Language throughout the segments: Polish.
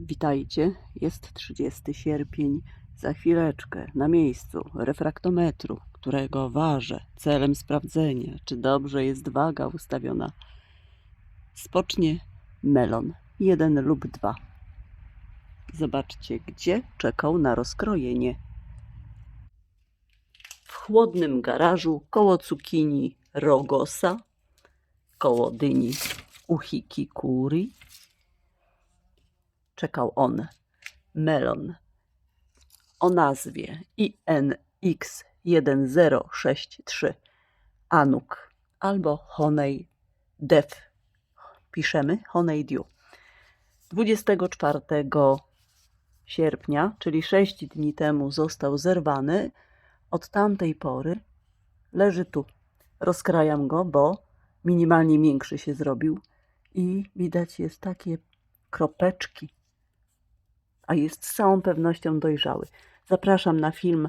Witajcie, jest 30 sierpień. Za chwileczkę na miejscu refraktometru, którego ważę celem sprawdzenia, czy dobrze jest waga ustawiona, spocznie melon jeden lub dwa. Zobaczcie, gdzie czekał na rozkrojenie. W chłodnym garażu koło cukinii rogosa, koło dyni uchiki kuri, czekał on, melon, o nazwie INX1063 Anuk albo Honey Dev. Piszemy Honeydew. 24 sierpnia, czyli 6 dni temu, został zerwany. Od tamtej pory leży tu. Rozkrajam go, bo minimalnie większy się zrobił i widać jest takie kropeczki, a jest z całą pewnością dojrzały. Zapraszam na film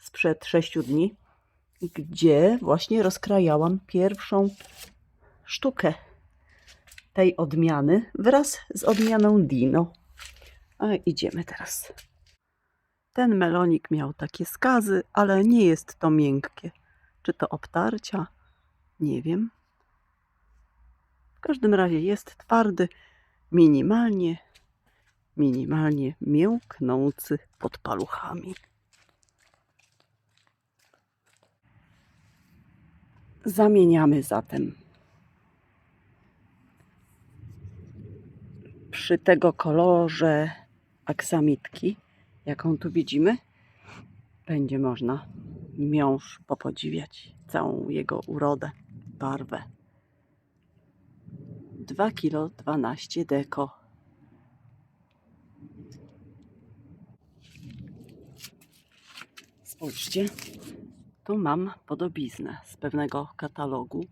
sprzed 6 dni, gdzie właśnie rozkrajałam pierwszą sztukę tej odmiany wraz z odmianą Dino. A idziemy teraz. Ten melonik miał takie skazy, ale nie jest to miękkie. Czy to obtarcia? Nie wiem. W każdym razie jest twardy, minimalnie, minimalnie mięknący pod paluchami. Zamieniamy zatem przy tego kolorze aksamitki, jaką tu widzimy, będzie można miąższ popodziwiać, całą jego urodę, barwę. 2 kilo 12 deko. Spójrzcie, tu mam podobiznę z pewnego katalogu.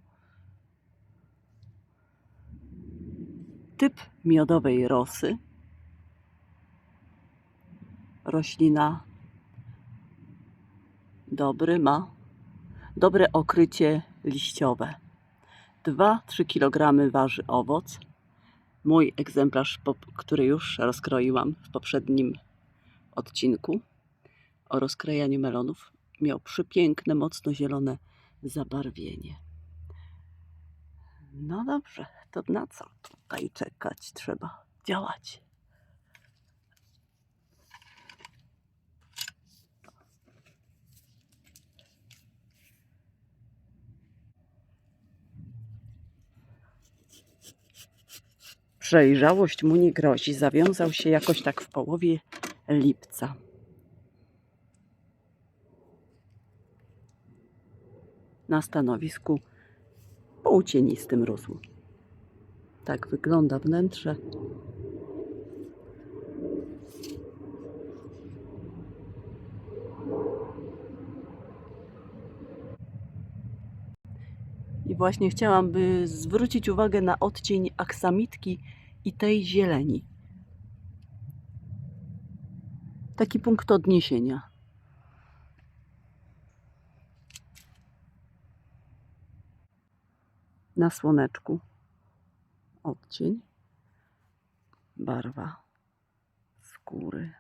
Typ miodowej rosy. Roślina dobry ma dobre okrycie liściowe. 2-3 kg waży owoc. Mój egzemplarz, który już rozkroiłam w poprzednim odcinku o rozkrajaniu melonów, miał przepiękne, mocno zielone zabarwienie. No dobrze, to na co tutaj czekać? Trzeba działać. Przejrzałość mu nie grozi. Zawiązał się jakoś tak w połowie lipca. Na stanowisku półcienistym rósł. Tak wygląda wnętrze. I właśnie chciałam by zwrócić uwagę na odcień aksamitki i tej zieleni. Taki punkt odniesienia. Na słoneczku odcień, barwa skóry.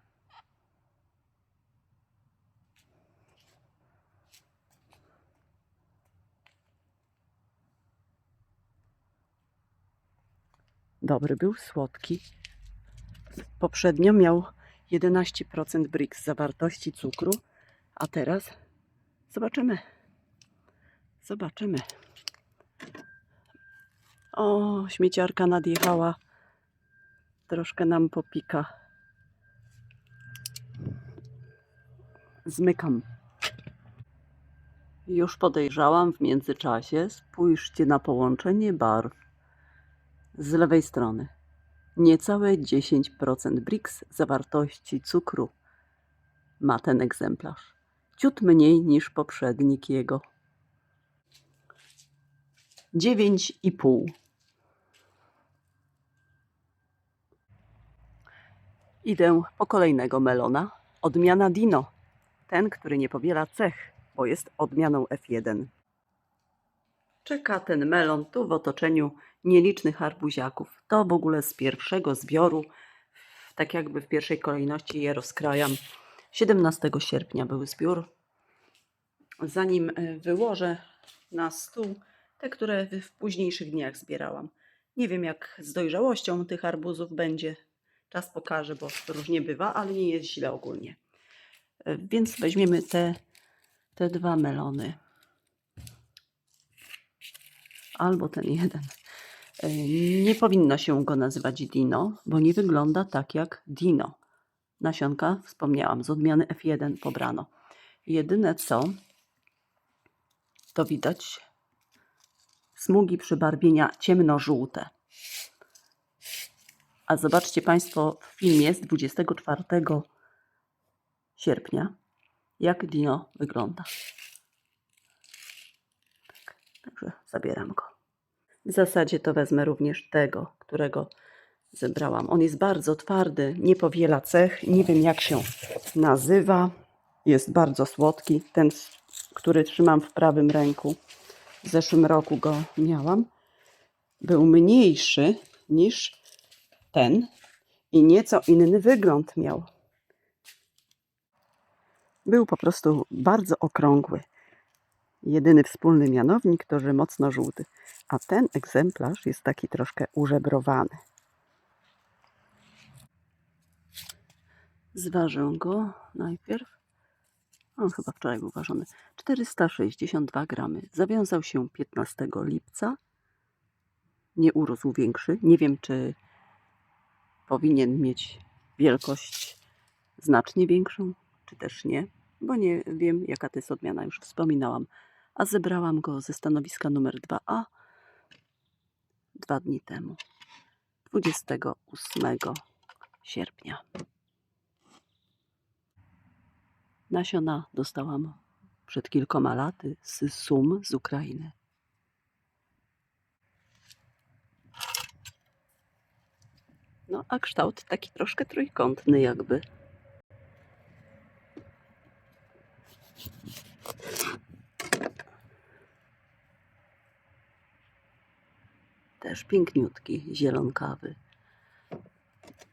Dobry był, słodki. Poprzednio miał 11% BRICS zawartości cukru, a teraz zobaczymy. Zobaczymy. O, śmieciarka nadjechała. Troszkę nam popika. Zmykam. Już podejrzałam w międzyczasie. Spójrzcie na połączenie barw z lewej strony. Niecałe 10% BRICS zawartości cukru ma ten egzemplarz. Ciut mniej niż poprzednik jego. 9,5. Idę po kolejnego melona. Odmiana Dino. Ten, który nie powiela cech, bo jest odmianą F1. Czeka ten melon tu w otoczeniu nielicznych arbuziaków. To w ogóle z pierwszego zbioru tak jakby w pierwszej kolejności je rozkrajam. 17 sierpnia był zbiór. Zanim e, wyłożę na stół te, które w- późniejszych dniach zbierałam. Nie wiem, jak z dojrzałością tych arbuzów będzie. Czas pokaże, bo różnie bywa, ale nie jest źle ogólnie. E, Więc weźmiemy te, te dwa melony. Albo ten jeden. E, Nie powinno się go nazywać Dino, bo nie wygląda tak jak Dino. Nasionka, wspomniałam, z odmiany F1 pobrano. Jedyne co, to widać smugi przybarwienia ciemnożółte. A zobaczcie Państwo w filmie z 24 sierpnia, jak Dino wygląda. Tak, także zabieram go. W zasadzie to wezmę również tego, którego zebrałam. On jest bardzo twardy, nie powiela cech, nie wiem jak się nazywa. Jest bardzo słodki. Ten, który trzymam w prawym ręku, w zeszłym roku go miałam, był mniejszy niż ten i nieco inny wygląd miał. Był po prostu bardzo okrągły. Jedyny wspólny mianownik to, że mocno żółty, a ten egzemplarz jest taki troszkę użebrowany. Zważę go najpierw. On chyba wczoraj był ważony. 462 gramy. Zawiązał się 15 lipca. Nie urósł większy. Nie wiem, czy powinien mieć wielkość znacznie większą, czy też nie, bo nie wiem, jaka to jest odmiana. Już wspominałam. A zebrałam go ze stanowiska numer 2A dwa dni temu. 28 sierpnia. Nasiona dostałam przed kilkoma laty z Sum z Ukrainy. No, a kształt taki troszkę trójkątny, jakby. Też piękniutki, zielonkawy.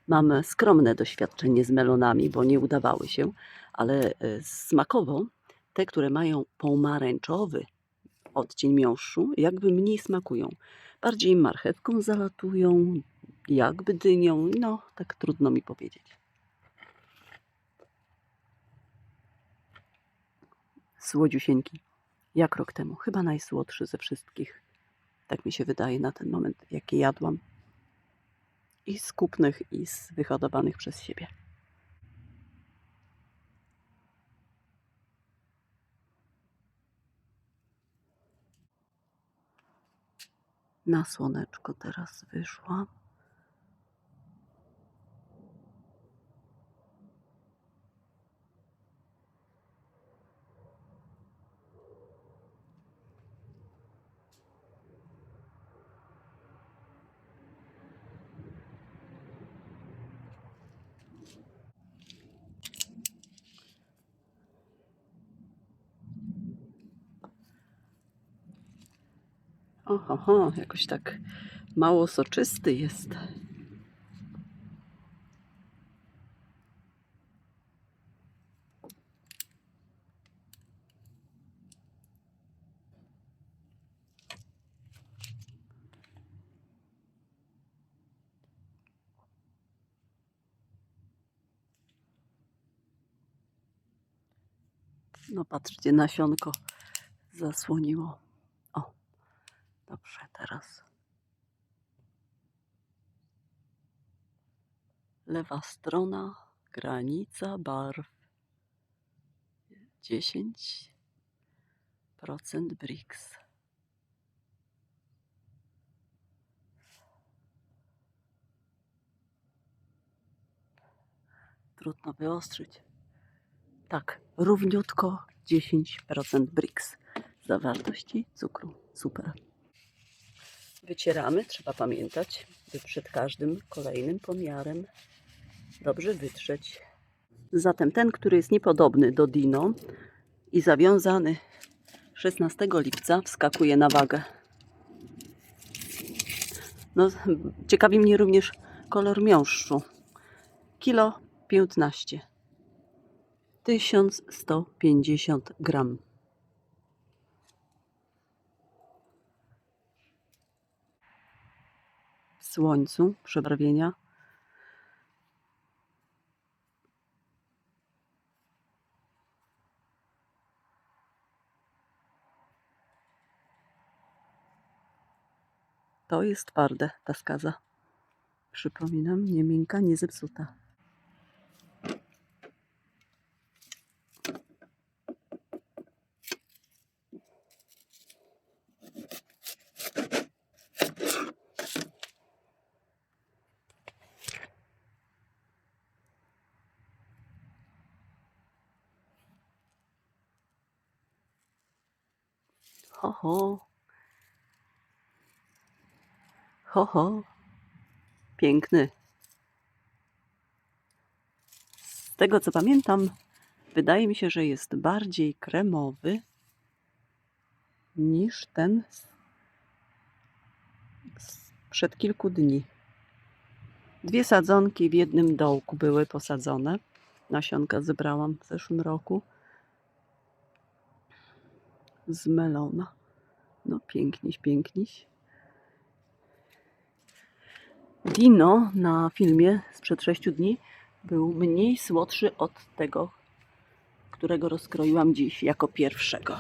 Mam skromne doświadczenie z melonami, bo nie udawały się, ale e, smakowo te, które mają pomarańczowy odcień miąższu, jakby mniej smakują. Bardziej marchewką zalatują, jakby dynią, no tak trudno mi powiedzieć. Słodziusieńki, jak rok temu, chyba najsłodszy ze wszystkich. Tak mi się wydaje na ten moment, jakie jadłam. I z kupnych, i z wyhodowanych przez siebie. Na słoneczko teraz wyszła. Oho, jakoś tak mało soczysty jest. No patrzcie, nasionko zasłoniło. Dobrze, teraz. Lewa strona, granica barw. 10% BRICS. Trudno wyostrzyć. Tak, równiutko 10% BRICS zawartości cukru. Super. Wycieramy, trzeba pamiętać, by przed każdym kolejnym pomiarem dobrze wytrzeć. Zatem ten, który jest niepodobny do Dino i zawiązany 16 lipca, wskakuje na wagę. No, ciekawi mnie również kolor miąższu. Kilo 15. 1150 gram. Słońcu przebarwienia To jest twarde, ta skaza. Przypominam, nie miękka, nie zepsuta. Ho, ho. Ho, ho. Piękny. Z tego co pamiętam, wydaje mi się, że jest bardziej kremowy niż ten sprzed kilku dni. Dwie sadzonki w jednym dołku były posadzone. Nasionka zebrałam w zeszłym roku z melona. No piękniś, piękniś. Dino na filmie sprzed 6 dni był mniej słodszy od tego, którego rozkroiłam dziś jako pierwszego.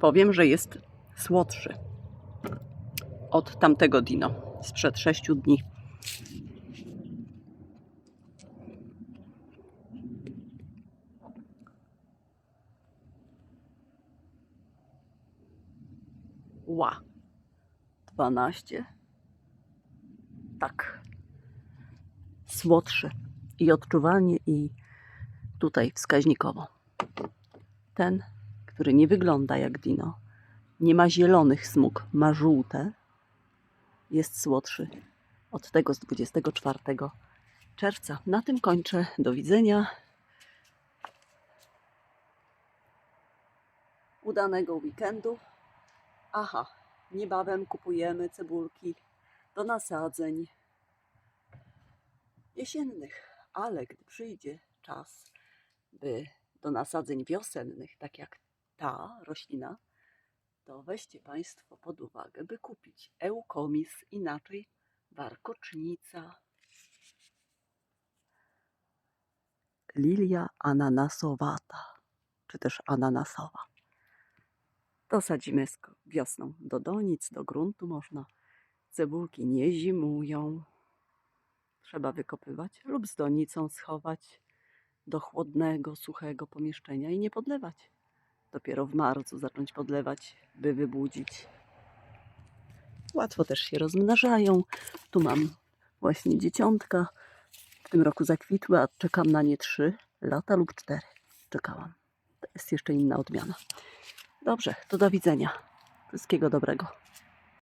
Powiem, że jest słodszy od tamtego Dino sprzed 6 dni. Ła. 12. Tak. Słodszy. I odczuwalnie, i tutaj wskaźnikowo. Ten, który nie wygląda jak Dino, nie ma zielonych smug, ma żółte, jest słodszy od tego z 24 czerwca. Na tym kończę. Do widzenia. Udanego weekendu. Aha, niebawem kupujemy cebulki do nasadzeń jesiennych, ale gdy przyjdzie czas, by do nasadzeń wiosennych, tak jak ta roślina, to weźcie Państwo pod uwagę, by kupić eukomis, inaczej warkocznica, lilia ananasowata, czy też ananasowa. Dosadzimy sk- wiosną do donic, do gruntu można. Cebulki nie zimują. Trzeba wykopywać lub z donicą schować do chłodnego, suchego pomieszczenia i nie podlewać dopiero w marcu zacząć podlewać, by wybudzić. Łatwo też się rozmnażają. Tu mam właśnie dzieciątka. W tym roku zakwitły, a czekam na nie trzy lata lub cztery. Czekałam. To jest jeszcze inna odmiana. Dobrze, to do widzenia. Wszystkiego dobrego.